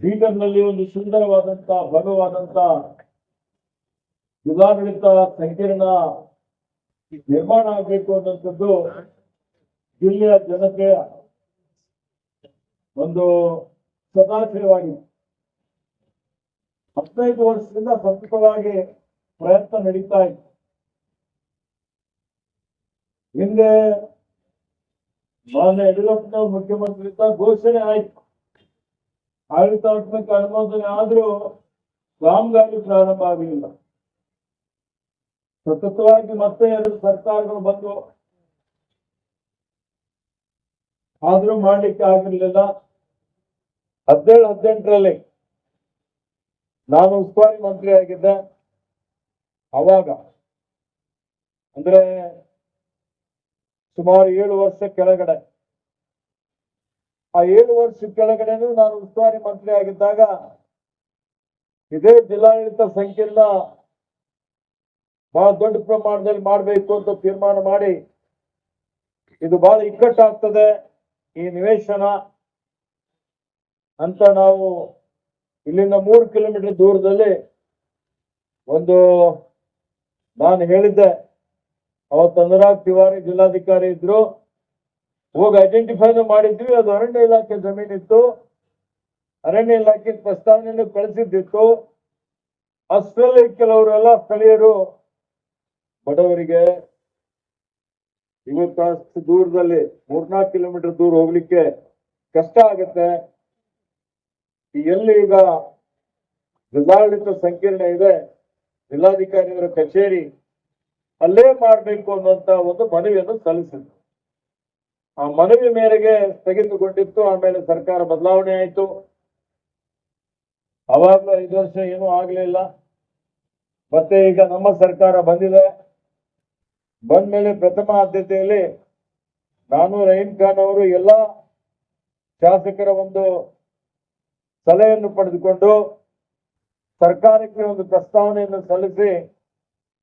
ಬೀದರ್ನಲ್ಲಿ ಒಂದು ಸುಂದರವಾದಂತ, ಭವ್ಯವಾದಂತ ಜಿಲ್ಲಾಡಳಿತ ಸಂಕೀರ್ಣ ನಿರ್ಮಾಣ ಆಗಬೇಕು ಅನ್ನುವಂಥದ್ದು ಜಿಲ್ಲೆಯ ಜನತೆಯ ಒಂದು ಸದಾಶಯವಾಗಿದೆ. ಹದಿನೈದು ವರ್ಷದಿಂದ ಸತತವಾಗಿ ಪ್ರಯತ್ನ ನಡೀತಾ ಇತ್ತು ಹಿಂದೆ ಮಾನ್ಯ ಯಡಿಯೂರಪ್ಪನವರು ಮುಖ್ಯಮಂತ್ರಿ ಘೋಷಣೆ ಆಯ್ತು. ಆಡಳಿತಾತ್ಮಕ ಅನುಮೋದನೆ ಆದ್ರೂ ಕಾಮಗಾರಿ ಪ್ರಾರಂಭ ಆಗಲಿಲ್ಲ. ಸತತವಾಗಿ ಮತ್ತೆ ಎರಡು ಸರ್ಕಾರಗಳು ಬಂದು ಆದ್ರೂ ಮಾಡ್ಲಿಕ್ಕೆ ಆಗಿರ್ಲಿಲ್ಲ. ಹದಿನೇಳು, ಹದಿನೆಂಟರಲ್ಲಿ ನಾನು ಉಸ್ತುವಾರಿ ಮಂತ್ರಿ ಆಗಿದ್ದೆ. ಅವಾಗ ಅಂದ್ರೆ ಸುಮಾರು ಏಳು ವರ್ಷ ಕೆಳಗಡೆ ಆ ಏಳು ವರ್ಷ ಕೆಳಗಡೆನೂ ನಾನು ಉಸ್ತುವಾರಿ ಮಂತ್ರಿ ಆಗಿದ್ದಾಗ ಇದೇ ಜಿಲ್ಲಾಡಳಿತ ಸಂಕೀರ್ಣ ಬಹಳ ದೊಡ್ಡ ಪ್ರಮಾಣದಲ್ಲಿ ಮಾಡಬೇಕು ಅಂತ ತೀರ್ಮಾನ ಮಾಡಿ ಇದು ಬಹಳ ಇಕ್ಕಟ್ಟಾಗ್ತದೆ ಈ ನಿವೇಶನ ಅಂತ ನಾವು ಇಲ್ಲಿಂದ ಮೂರು ಕಿಲೋಮೀಟರ್ ದೂರದಲ್ಲಿ ಒಂದು ನಾನು ಹೇಳಿದ್ದೆ. ಅವತ್ತು ಅನುರಾಗ್ ತಿವಾರಿ ಜಿಲ್ಲಾಧಿಕಾರಿ ಇದ್ರು. ಹೋಗಿ ಐಡೆಂಟಿಫೈನು ಮಾಡಿದ್ವಿ, ಅದು ಅರಣ್ಯ ಇಲಾಖೆ ಜಮೀನಿತ್ತು. ಅರಣ್ಯ ಇಲಾಖೆ ಪ್ರಸ್ತಾವನೆಯನ್ನು ಕಳಿಸಿದ್ದಿತ್ತು. ಅಷ್ಟರಲ್ಲಿ ಕೆಲವರೆಲ್ಲ ಸ್ಥಳೀಯರು ಬಡವರಿಗೆ ಇವತ್ತು ಅಷ್ಟು ದೂರದಲ್ಲಿ ಮೂರ್ನಾಲ್ಕು ಕಿಲೋಮೀಟರ್ ದೂರ ಹೋಗ್ಲಿಕ್ಕೆ ಕಷ್ಟ ಆಗುತ್ತೆ. ಎಲ್ಲಿ ಈಗ ಜಿಲ್ಲಾಡಳಿತ ಸಂಕೀರ್ಣ ಇದೆ, ಜಿಲ್ಲಾಧಿಕಾರಿಯವರ ಕಚೇರಿ ಅಲ್ಲೇ ಮಾಡಬೇಕು ಅನ್ನುವಂತ ಒಂದು ಮನವಿಯನ್ನು ಸಲ್ಲಿಸಿದ್ರು. ಆ ಮನವಿ ಮೇರೆಗೆ ಸ್ಥಗಿತಗೊಂಡಿತ್ತು ಆಮೇಲೆ ಸರ್ಕಾರ ಬದಲಾವಣೆ ಆಯಿತು. ಅವಾಗಲೂ ಐದು ವರ್ಷ ಏನೂ ಆಗಲಿಲ್ಲ. ಮತ್ತೆ ಈಗ ನಮ್ಮ ಸರ್ಕಾರ ಬಂದಿದೆ. ಬಂದ್ಮೇಲೆ ಪ್ರಥಮ ಆದ್ಯತೆಯಲ್ಲಿ ನಾನು ರಹೀಂ ಖಾನ್ ಅವರು ಎಲ್ಲ ಶಾಸಕರ ಒಂದು ಸಲಹೆಯನ್ನು ಪಡೆದುಕೊಂಡು ಸರ್ಕಾರಕ್ಕೆ ಒಂದು ಪ್ರಸ್ತಾವನೆಯನ್ನು ಸಲ್ಲಿಸಿ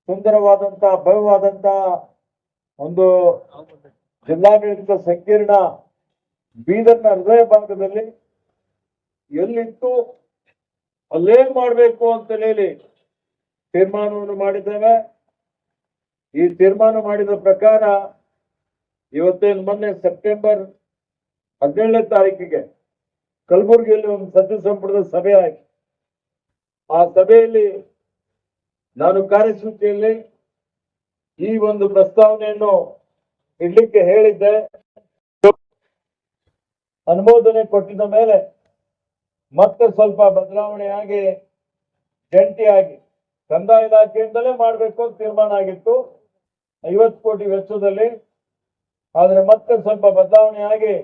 ಸುಂದರವಾದಂತಹ, ಭವ್ಯವಾದಂತಹ ಒಂದು ಜಿಲ್ಲಾಡಳಿತ ಸಂಕೀರ್ಣ ಬೀದರ್ನ ಹೃದಯ ಭಾಗದಲ್ಲಿ ಎಲ್ಲಿಟ್ಟು ಅಲ್ಲೇ ಮಾಡಬೇಕು ಅಂತ ಹೇಳಿ ತೀರ್ಮಾನವನ್ನು ಮಾಡಿದ್ದೇವೆ. ಈ ತೀರ್ಮಾನ ಮಾಡಿದ ಪ್ರಕಾರ ಇವತ್ತೇನು ಮೊನ್ನೆ ಸೆಪ್ಟೆಂಬರ್ ಹದಿನೇಳನೇ ತಾರೀಕಿಗೆ ಕಲಬುರಗಿಯಲ್ಲಿ ಒಂದು ಸಚಿವ ಸಂಪುಟದ ಸಭೆ ಆಯಿತು. ಆ ಸಭೆಯಲ್ಲಿ ನಾನು ಕಾರ್ಯಸೂಚಿಯಲ್ಲಿ ಈ ಒಂದು ಪ್ರಸ್ತಾವನೆಯನ್ನು ಇಡ್ಲಿಕ್ಕೆ ಹೇಳಿದ್ದೆ. ಅನುಮೋದನೆ ಕೊಟ್ಟಿದ ಮೇಲೆ ಮತ್ತೆ ಸ್ವಲ್ಪ ಬದಲಾವಣೆಯಾಗಿ, ಜಂಟಿಯಾಗಿ, ಕಂದಾಯ ಇಲಾಖೆಯಿಂದಲೇ ಮಾಡಬೇಕು ಅಂತ ತೀರ್ಮಾನ ಆಗಿತ್ತು. ಐವತ್ತು ಕೋಟಿ ವೆಚ್ಚದಲ್ಲಿ. ಆದರೆ ಮತ್ತೆ ಸ್ವಲ್ಪ ಬದಲಾವಣೆಯಾಗಿ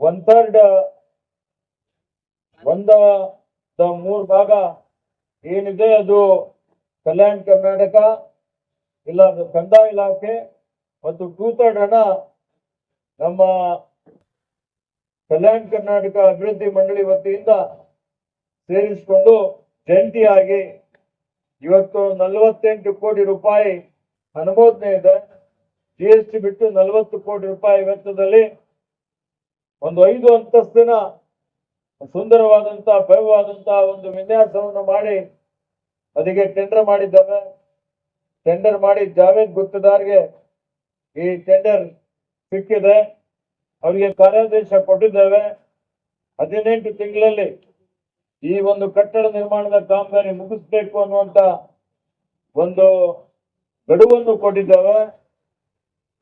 ಒನ್ ಥರ್ಡ್ ಒಂದ ಮೂರು ಭಾಗ ಏನಿದೆ ಅದು ಕಲ್ಯಾಣ ಕರ್ನಾಟಕ, ಇಲ್ಲ ಕಂದಾಯ ಇಲಾಖೆ ಮತ್ತು ಟೂ ನಮ್ಮ ಕಲ್ಯಾಣ ಕರ್ನಾಟಕ ಅಭಿವೃದ್ಧಿ ಮಂಡಳಿ ವತಿಯಿಂದ ಸೇರಿಸಿಕೊಂಡು ಜಂಟಿಯಾಗಿ ಇವತ್ತು ನಲವತ್ತೆಂಟು ಕೋಟಿ ರೂಪಾಯಿ ಅನುಮೋದನೆ ಇದೆ. ಜಿ ಎಸ್ ಟಿ ಬಿಟ್ಟು ನಲವತ್ತು ಕೋಟಿ ರೂಪಾಯಿ ವೆಚ್ಚದಲ್ಲಿ ಒಂದು ಐದು ಅಂತಸ್ತಿನ ಸುಂದರವಾದಂತ ಭವ್ಯವಾದಂತ ಒಂದು ವಿನ್ಯಾಸವನ್ನು ಮಾಡಿ ಅದಕ್ಕೆ ಟೆಂಡರ್ ಮಾಡಿದ್ದಾವೆ. ಟೆಂಡರ್ ಮಾಡಿ ಜಾವೇದ್ ಗುತ್ತದಾರ್ಗೆ ಈ ಟೆಂಡರ್ ಸಿಕ್ಕಿದೆ ಅವರಿಗೆ ಕಾರ್ಯಾದೇಶ ಕೊಟ್ಟಿದ್ದೇವೆ ಹದಿನೆಂಟು ತಿಂಗಳಲ್ಲಿ ಈ ಒಂದು ಕಟ್ಟಡ ನಿರ್ಮಾಣದ ಕಾಮಗಾರಿ ಮುಗಿಸ್ಬೇಕು ಅನ್ನುವಂತ ಒಂದು ಗಡುವನ್ನು ಕೊಟ್ಟಿದ್ದೇವೆ.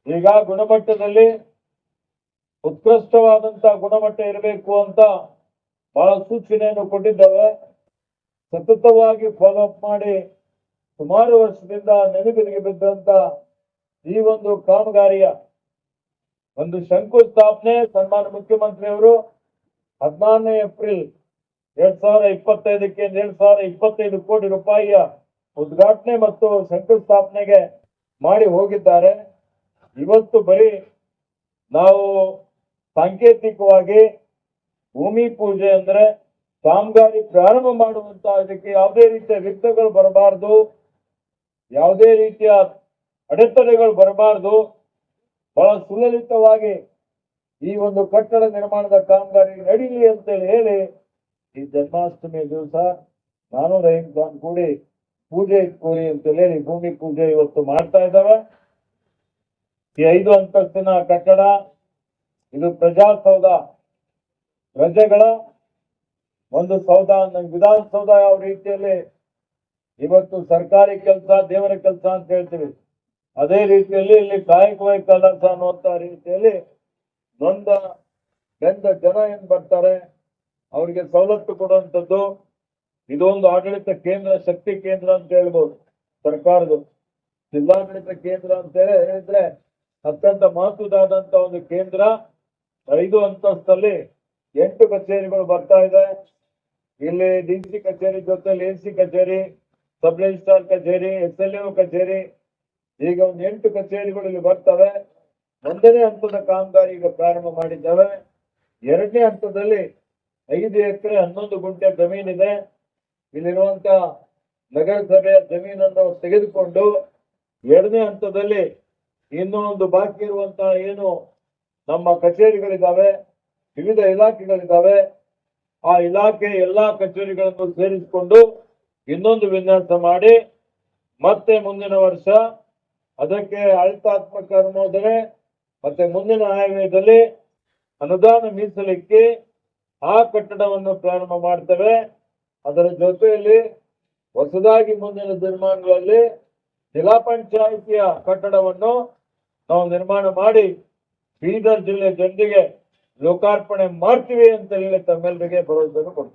ಈಗ ಗುಣಮಟ್ಟದಲ್ಲಿ ಉತ್ಕೃಷ್ಟವಾದಂತ ಗುಣಮಟ್ಟ ಇರಬೇಕು ಅಂತ ಬಹಳ ಸೂಚನೆಯನ್ನು ಕೊಟ್ಟಿದ್ದೇವೆ. ಸತತವಾಗಿ ಫಾಲೋಅಪ್ ಮಾಡಿ ಸುಮಾರು ವರ್ಷದಿಂದ ನೆನಪಿಗೆ ಬಿದ್ದಂತ ಈ ಒಂದು ಕಾಮಗಾರಿಯ ಒಂದು ಶಂಕುಸ್ಥಾಪನೆ, ಸನ್ಮಾನ್ಯ ಮುಖ್ಯಮಂತ್ರಿಯವರು ಹದಿನಾರನೇ ಏಪ್ರಿಲ್ ಎರಡ್ ಸಾವಿರ ಇಪ್ಪತ್ತೈದಕ್ಕೆ ಎರಡ್ ಸಾವಿರ ಇಪ್ಪತ್ತೈದು ಕೋಟಿ ರೂಪಾಯಿಯ ಉದ್ಘಾಟನೆ ಮತ್ತು ಶಂಕುಸ್ಥಾಪನೆಗೆ ಮಾಡಿ ಹೋಗಿದ್ದಾರೆ. ಇವತ್ತು ಬರೀ ನಾವು ಸಾಂಕೇತಿಕವಾಗಿ ಭೂಮಿ ಪೂಜೆ ಅಂದ್ರೆ ಕಾಮಗಾರಿ ಪ್ರಾರಂಭ ಮಾಡುವಂತ ಇದಕ್ಕೆ ಯಾವುದೇ ರೀತಿಯ ವ್ಯಕ್ತಗಳು ಬರಬಾರದು. ಯಾವುದೇ ರೀತಿಯ ಅಡೆತಡೆಗಳು ಬರಬಾರದು. ಬಹಳ ಸುಲಲಿತವಾಗಿ ಈ ಒಂದು ಕಟ್ಟಡ ನಿರ್ಮಾಣದ ಕಾಮಗಾರಿ ನಡೀಲಿ ಅಂತೇಳಿ ಹೇಳಿ ಈ ಜನ್ಮಾಷ್ಟಮಿ ದಿವಸ ನಾನು ರಹೀಂ ಖಾನ್ ಕೂಡಿ ಪೂಜೆ ಕೂಡಿ ಅಂತ ಹೇಳಿ ಭೂಮಿ ಪೂಜೆ ಇವತ್ತು ಮಾಡ್ತಾ ಇದ್ದಾವೆ. ಈ ಐದು ಅಂತಸ್ತಿನ ಕಟ್ಟಡ, ಇದು ಪ್ರಜಾಸೌಧ ಪ್ರಜೆಗಳ ಒಂದು ಸೌಧ, ನಂಗೆ ವಿಧಾನಸೌಧ ಯಾವ ರೀತಿಯಲ್ಲಿ ಇವತ್ತು ಸರ್ಕಾರಿ ಕೆಲಸ, ದೇವರ ಕೆಲಸ ಅಂತ ಹೇಳ್ತೀವಿ. ಅದೇ ರೀತಿಯಲ್ಲಿ ಇಲ್ಲಿ ಕಾಯಕವೇ ಕಲಸ ಅನ್ನುವಂತ ರೀತಿಯಲ್ಲಿ ನೊಂದ ಬೆಂದ ಜನ ಏನ್ ಬರ್ತಾರೆ, ಅವರಿಗೆ ಸವಲತ್ತು ಕೊಡುವಂಥದ್ದು. ಇದೊಂದು ಆಡಳಿತ ಕೇಂದ್ರ, ಶಕ್ತಿ ಕೇಂದ್ರ ಅಂತ ಹೇಳ್ಬೋದು ಸರ್ಕಾರದ್ದು. ಜಿಲ್ಲಾಡಳಿತ ಕೇಂದ್ರ ಅಂತ ಹೇಳಿ ಹೇಳಿದ್ರೆ ಅತ್ಯಂತ ಮಹತ್ವದಾದಂತ ಒಂದು ಕೇಂದ್ರ. ಐದು ಅಂತಸ್ತಲ್ಲಿ ಎಂಟು ಕಚೇರಿಗಳು ಬರ್ತಾ ಇದೆ. ಇಲ್ಲಿ ಡಿ ಸಿ ಕಚೇರಿ ಜೊತೆಲಿ ಎ ಸಿ ಕಚೇರಿ, ಸಬ್ ರಿಜಿಸ್ಟ್ರಾರ್ ಕಚೇರಿ, ಎಸ್ ಎಲ್ ಕಚೇರಿ ಈಗ ಒಂದು ಎಂಟು ಕಚೇರಿಗಳು ಇಲ್ಲಿ ಬರ್ತವೆ. ಒಂದನೇ ಹಂತದ ಕಾಮಗಾರಿ ಈಗ ಪ್ರಾರಂಭ ಮಾಡಿದ್ದಾವೆ. ಎರಡನೇ ಹಂತದಲ್ಲಿ ಐದು ಎಕರೆ ಹನ್ನೊಂದು ಗುಂಟೆ ಜಮೀನಿದೆ ಇಲ್ಲಿರುವಂತ ನಗರಸಭೆಯ ಜಮೀನನ್ನು ತೆಗೆದುಕೊಂಡು ಎರಡನೇ ಹಂತದಲ್ಲಿ ಇನ್ನೊಂದು ಬಾಕಿ ಇರುವಂತಹ ಏನು ನಮ್ಮ ಕಚೇರಿಗಳಿದ್ದಾವೆ, ವಿವಿಧ ಇಲಾಖೆಗಳಿದ್ದಾವೆ. ಆ ಇಲಾಖೆ ಎಲ್ಲಾ ಕಚೇರಿಗಳನ್ನು ಸೇರಿಸಿಕೊಂಡು ಇನ್ನೊಂದು ವಿನ್ಯಾಸ ಮಾಡಿ ಮತ್ತೆ ಮುಂದಿನ ವರ್ಷ ಅದಕ್ಕೆ ಆಡಳಿತಾತ್ಮಕ ಅನುಮೋದನೆ ಮತ್ತೆ ಮುಂದಿನ ಆಯವ್ಯದಲ್ಲಿ ಅನುದಾನ ಮೀಸಲಿಕ್ಕೆ ಆ ಕಟ್ಟಡವನ್ನು ಪ್ರಾರಂಭ ಮಾಡ್ತೇವೆ. ಅದರ ಜೊತೆಯಲ್ಲಿ ಹೊಸದಾಗಿ ಮುಂದಿನ ನಿರ್ಮಾಣಗಳಲ್ಲಿ ಜಿಲ್ಲಾ ಪಂಚಾಯಿತಿಯ ಕಟ್ಟಡವನ್ನು ನಾವು ನಿರ್ಮಾಣ ಮಾಡಿ ಬೀದರ್ ಜಿಲ್ಲೆ ಜನರಿಗೆ ಲೋಕಾರ್ಪಣೆ ಮಾಡ್ತೀವಿ ಅಂತ ಹೇಳಿ ತಮ್ಮೆಲ್ಲರಿಗೆ ಭರವಸೆಯನ್ನು ಕೊಡ್ತಾರೆ.